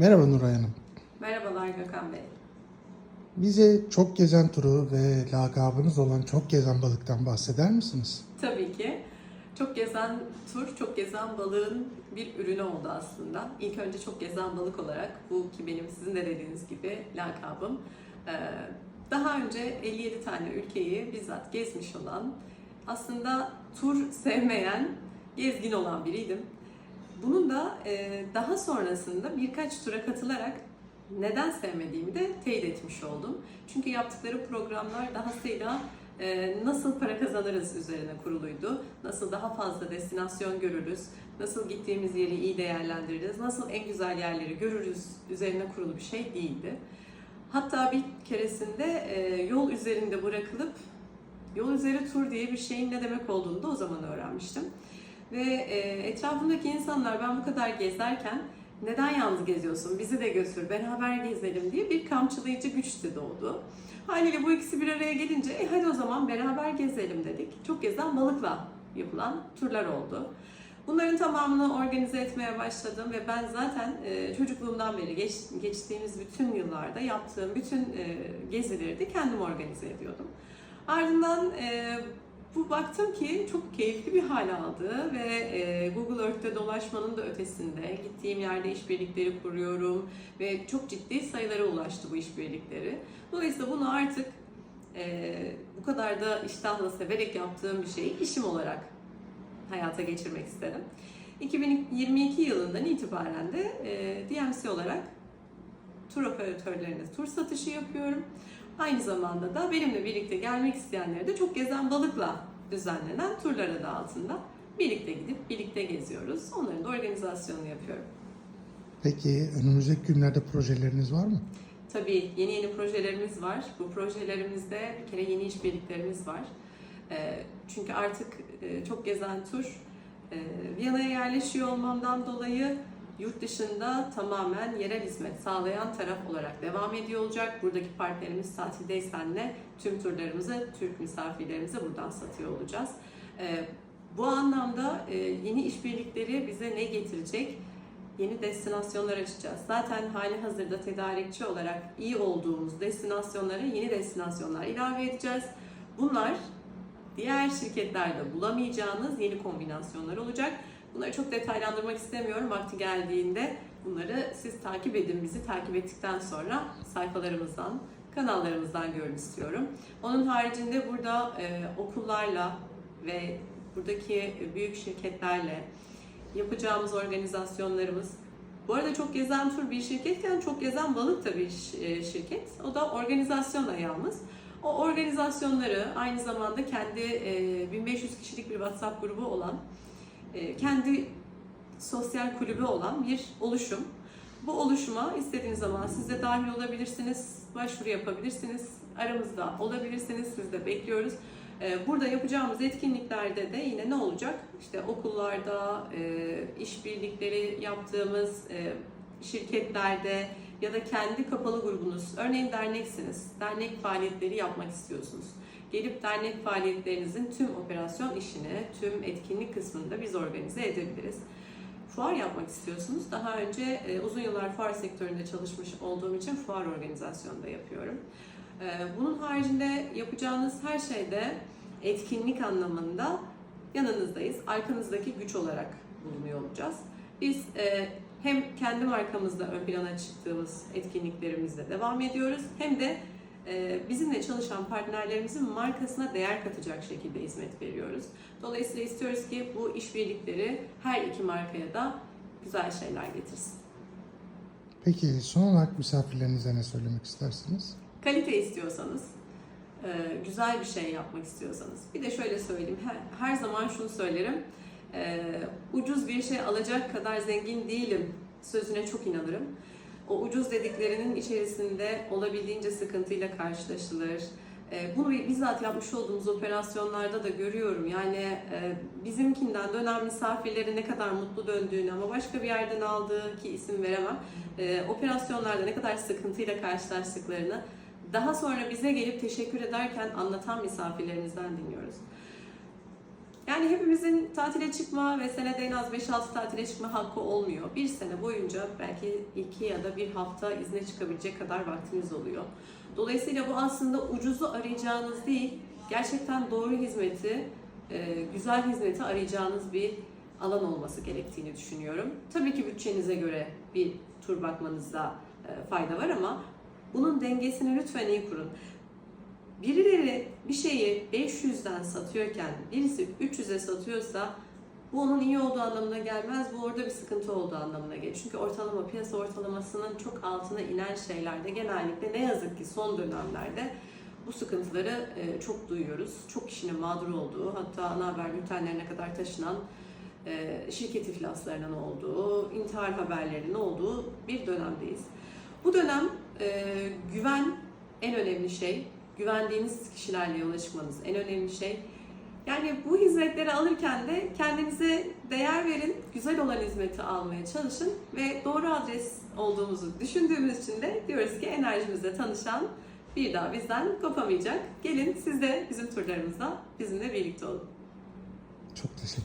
Merhaba Nuray Hanım. Merhabalar Gökhan Bey. Bize çok gezen turu ve lakabınız olan çok gezen balıktan bahseder misiniz? Tabii ki çok gezen tur, çok gezen balığın bir ürünü oldu aslında. İlk önce çok gezen balık olarak bu ki benim sizin de dediğiniz gibi lakabım. Ee, Daha önce 57 tane ülkeyi bizzat gezmiş olan, aslında tur sevmeyen, gezgin olan biriydim. Bunun da e, daha sonrasında birkaç tura katılarak neden sevmediğimi de teyit etmiş oldum. Çünkü yaptıkları programlar dahasıyla e, nasıl para kazanırız üzerine kuruluydu. Nasıl daha fazla destinasyon görürüz, nasıl gittiğimiz yeri iyi değerlendiririz, nasıl en güzel yerleri görürüz üzerine kurulu bir şey değildi. Hatta bir keresinde e, yol üzerinde bırakılıp yol üzeri tur diye bir şeyin ne demek olduğunu da o zaman öğrenmiştim. Ve e, etrafımdaki insanlar ben bu kadar gezerken neden yalnız geziyorsun bizi de götür beraber gezelim diye bir kamçılayıcı güç de doğdu. Haliyle bu ikisi bir araya gelince e, hadi o zaman beraber gezelim dedik. Çok gezen balıkla yapılan turlar oldu. Bunların tamamını organize etmeye başladım ve ben zaten e, çocukluğumdan beri geç, geçtiğimiz bütün yıllarda yaptığım bütün e, gezileri de kendim organize ediyordum. Ardından e, bu baktım ki çok keyifli bir hal aldı ve e, Google Earth'te dolaşmanın da ötesinde gittiğim yerde işbirlikleri kuruyorum ve çok ciddi sayılara ulaştı bu işbirlikleri. Dolayısıyla bunu artık e, bu kadar da iştahla severek yaptığım bir şeyi işim olarak hayata geçirmek istedim. 2022 yılından itibaren de e, DMC olarak tur operatörlerine tur satışı yapıyorum. Aynı zamanda da benimle birlikte gelmek isteyenleri de çok gezen balıkla düzenlenen turlar adı altında birlikte gidip birlikte geziyoruz. Onların da organizasyonunu yapıyorum. Peki önümüzdeki günlerde projeleriniz var mı? Tabii yeni yeni projelerimiz var. Bu projelerimizde bir kere yeni işbirliklerimiz var. Ee, Çünkü artık e, çok gezen tur e, Viyana'ya yerleşiyor olmamdan dolayı yurt dışında tamamen yerel hizmet sağlayan taraf olarak devam ediyor olacak. Buradaki partnerimiz tatildeysen de tüm turlarımızı Türk misafirlerimize buradan satıyor olacağız. Ee, Bu anlamda e, yeni işbirlikleri bize ne getirecek? Yeni destinasyonlar açacağız. Zaten hali hazırda tedarikçi olarak iyi olduğumuz destinasyonlara yeni destinasyonlar ilave edeceğiz. Bunlar diğer şirketlerde bulamayacağınız yeni kombinasyonlar olacak. Bunları çok detaylandırmak istemiyorum. Vakti geldiğinde bunları siz takip edin. Bizi takip ettikten sonra sayfalarımızdan, kanallarımızdan görün istiyorum. Onun haricinde burada e, okullarla ve buradaki büyük şirketlerle yapacağımız organizasyonlarımız bu arada çok gezen tur bir şirketken çok gezen balık da bir e, şirket. O da organizasyon ayağımız. O organizasyonları aynı zamanda kendi e, 1500 kişilik bir WhatsApp grubu olan, e, kendi sosyal kulübü olan bir oluşum. Bu oluşuma istediğiniz zaman siz de dahil olabilirsiniz, başvuru yapabilirsiniz, aramızda olabilirsiniz, siz de bekliyoruz. E, Burada yapacağımız etkinliklerde de yine ne olacak? İşte okullarda, e, işbirlikleri yaptığımız şirketlerde ya da kendi kapalı grubunuz, örneğin derneksiniz, dernek faaliyetleri yapmak istiyorsunuz. Gelip dernek faaliyetlerinizin tüm operasyon işini, tüm etkinlik kısmını da biz organize edebiliriz. Fuar yapmak istiyorsunuz. Daha önce e, uzun yıllar fuar sektöründe çalışmış olduğum için fuar organizasyonu da yapıyorum. E, Bunun haricinde yapacağınız her şeyde etkinlik anlamında yanınızdayız. Arkanızdaki güç olarak bulunuyor olacağız. Biz e, hem kendi markamızda ön plana çıktığımız etkinliklerimizle devam ediyoruz hem de bizimle çalışan partnerlerimizin markasına değer katacak şekilde hizmet veriyoruz. Dolayısıyla istiyoruz ki bu işbirlikleri her iki markaya da güzel şeyler getirsin. Peki son olarak misafirlerinize ne söylemek istersiniz? Kalite istiyorsanız, e, güzel bir şey yapmak istiyorsanız. Bir de şöyle söyleyeyim, her, her zaman şunu söylerim. e, ucuz bir şey alacak kadar zengin değilim sözüne çok inanırım. O ucuz dediklerinin içerisinde olabildiğince sıkıntıyla karşılaşılır. E, Bunu bizzat yapmış olduğumuz operasyonlarda da görüyorum. Yani e, bizimkinden dönen misafirlerin ne kadar mutlu döndüğünü ama başka bir yerden aldığı ki isim veremem. e, Operasyonlarda ne kadar sıkıntıyla karşılaştıklarını daha sonra bize gelip teşekkür ederken anlatan misafirlerimizden dinliyoruz. Yani hepimizin tatile çıkma ve senede en az 5-6 tatile çıkma hakkı olmuyor. Bir sene boyunca belki iki ya da bir hafta izne çıkabilecek kadar vaktimiz oluyor. Dolayısıyla bu aslında ucuzu arayacağınız değil, gerçekten doğru hizmeti, e, güzel hizmeti arayacağınız bir alan olması gerektiğini düşünüyorum. Tabii ki bütçenize göre bir tur bakmanızda e, fayda var ama bunun dengesini lütfen iyi kurun. Birileri bir şeyi 500'den satıyorken birisi 300'e satıyorsa bu onun iyi olduğu anlamına gelmez. Bu orada bir sıkıntı olduğu anlamına gelir. Çünkü ortalama piyasa ortalamasının çok altına inen şeylerde genellikle ne yazık ki son dönemlerde bu sıkıntıları e, çok duyuyoruz. Çok kişinin mağdur olduğu, hatta ana haber bültenlerine kadar taşınan e, şirket iflaslarının olduğu, intihar haberlerinin olduğu bir dönemdeyiz. Bu dönem e, güven en önemli şey. Güvendiğiniz kişilerle yola çıkmanız en önemli şey. Yani bu hizmetleri alırken de kendinize değer verin, güzel olan hizmeti almaya çalışın ve doğru adres olduğumuzu düşündüğümüz için de diyoruz ki enerjimizle tanışan bir daha bizden kopamayacak. Gelin siz de bizim turlarımızda bizimle birlikte olun. Çok teşekkür